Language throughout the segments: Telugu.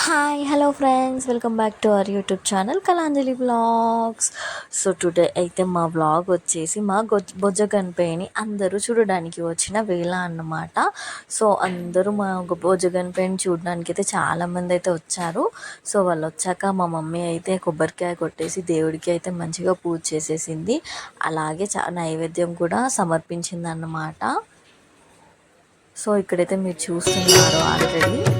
Hi hello friends welcome back to our YouTube channel Kalanjali blogs so today అయితే మా బ్లాగ్ వచ్చేసి మా గొ- బొజ్జ గణపేని అందరూ చూడడానికి వచ్చిన వేళ అన్నమాట. సో అందరూ మా బొజ్జ గణపేని చూడడానికి అయితే చాలామంది అయితే వచ్చారు. సో వాళ్ళు వచ్చాక మా మమ్మీ అయితే కొబ్బరికాయ కొట్టేసి దేవుడికి అయితే మంచిగా పూజ చేసేసింది. అలాగే చా నైవేద్యం కూడా సమర్పించింది అన్నమాట. సో ఇక్కడైతే మీరు చూస్తున్నారు ఆల్రెడీ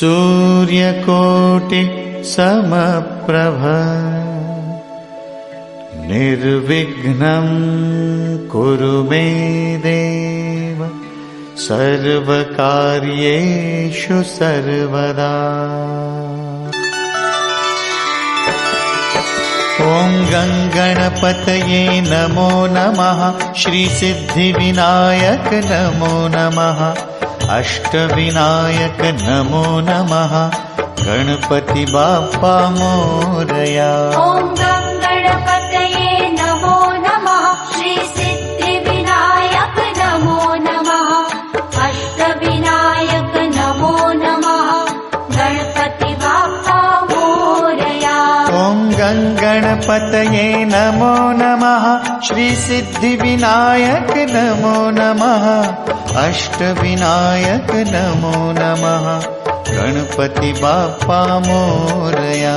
सूर्यकोटि समप्रभ। निर्विघ्नं कुरु मे देव। सर्वकार्येषु सर्वदा। ॐ गङ्गणपतये नमो नमः। श्रीसिद्धिविनायक नमो नमः अष्टविनायक नमो नमः। गणपति बाप्पा मोरया। ॐ गङ्गणपतये नमो नमः। श्रीसिद्धिविनायक नमो नमः। अष्टविनायक नमो नमः। गणपति बाप्पा मोरया। ॐ गङ्गणपतये नमो नमः। श्रीसिद्धिविनायक नमो नमः अष्टविनायक नमो। नमः गणपति बाप्पा मोरया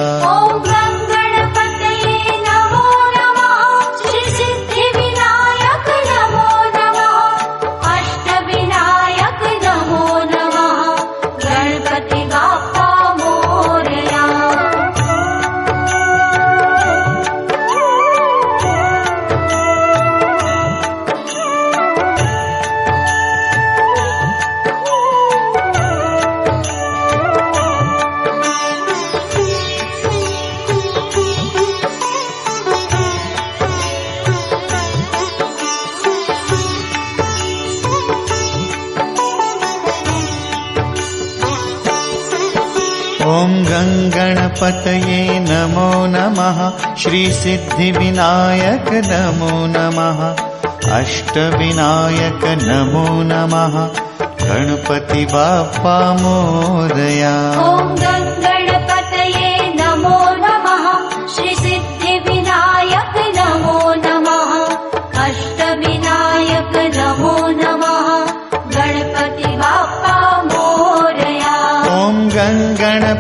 गङ्गणपतये नमो नमः। श्रीसिद्धिविनायक नमो नमः। अष्टविनायक नमो नमः। गणपति बाप्पा मोरया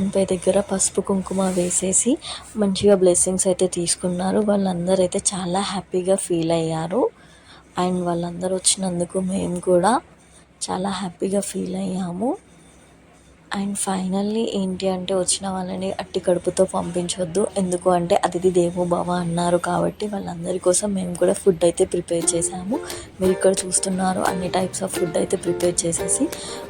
బొజ్జ దగ్గర పసుపు కుంకుమ వేసేసి మంచిగా బ్లెస్సింగ్స్ అయితే తీసుకున్నారు. వాళ్ళందరూ అయితే చాలా హ్యాపీగా ఫీల్ అయ్యారు. అండ్ వాళ్ళందరూ వచ్చినందుకు మేము కూడా చాలా హ్యాపీగా ఫీల్ అయ్యాము. అండ్ ఫైనల్లీ ఏంటి అంటే వచ్చిన వాళ్ళని అట్టి కడుపుతో పంపించొద్దు. ఎందుకు అంటే అతిథి దేవో భవ అన్నారు కాబట్టి వాళ్ళందరి కోసం మేము కూడా ఫుడ్ అయితే ప్రిపేర్ చేసాము మీరు ఇక్కడ చూస్తున్నారు అన్ని టైప్స్ ఆఫ్ ఫుడ్ అయితే ప్రిపేర్ చేసేసి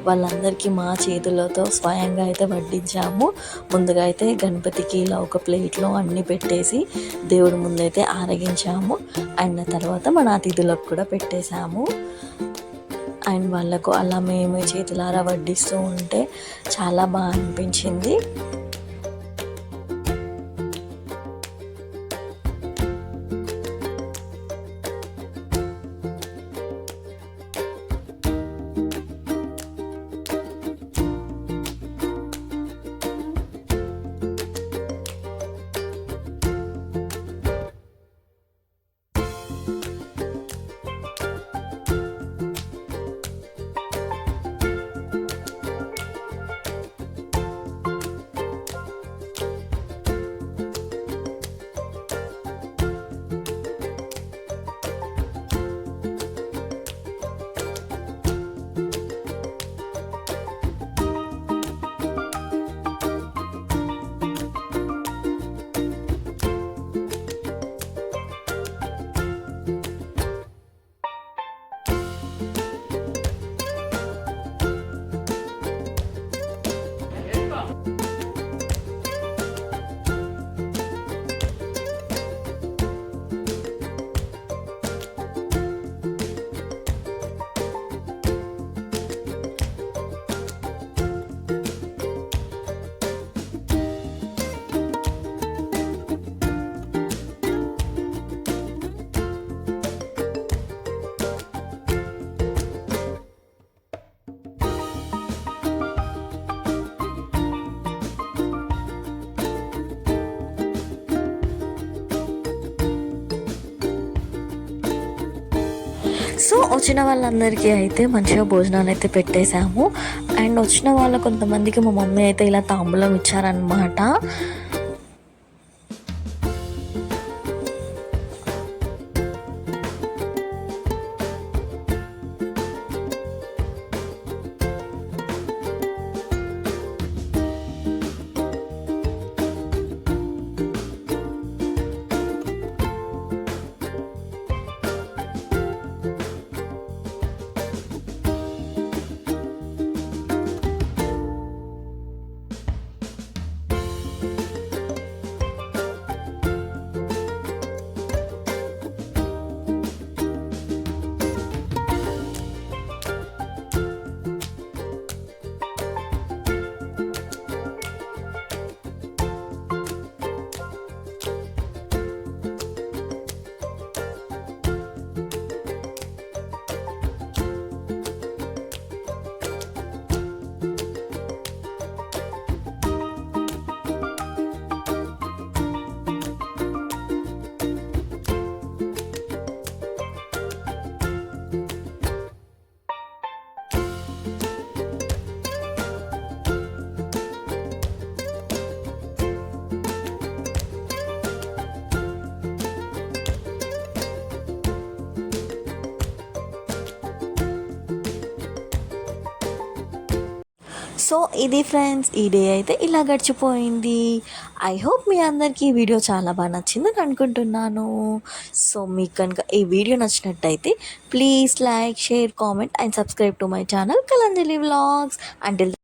వాళ్ళందరికీ మా చేతులతో స్వయంగా అయితే వడ్డించాము. ముందుగా అయితే గణపతికి ఇలా ఒక ప్లేట్లో అన్నీ పెట్టేసి దేవుడి ముందైతే ఆరగించాము. అండ్ తర్వాత మన అతిథులకు కూడా పెట్టేశాము. అండ్ వాళ్ళకు అలా మేము చేతులారా వడ్డిస్తూ ఉంటే చాలా బాగా అనిపించింది. సో వచ్చిన వాళ్ళందరికీ అయితే మంచిగా భోజనాలు అయితే పెట్టేశాము. అండ్ వచ్చిన వాళ్ళ కొంతమందికి మా మమ్మీ అయితే ఇలా తాంబూలం ఇచ్చారనమాట సో ఇది ఫ్రెండ్స్ ఈ డే అయితే ఇలా గడిచిపోయింది. ఐ హోప్ మీ అందరికీ ఈ వీడియో చాలా బాగా నచ్చిందని అనుకుంటున్నాను. సో మీకు కనుక ఈ వీడియో నచ్చినట్టయితే please like share comment and subscribe to my channel Kalanjali vlogs. Until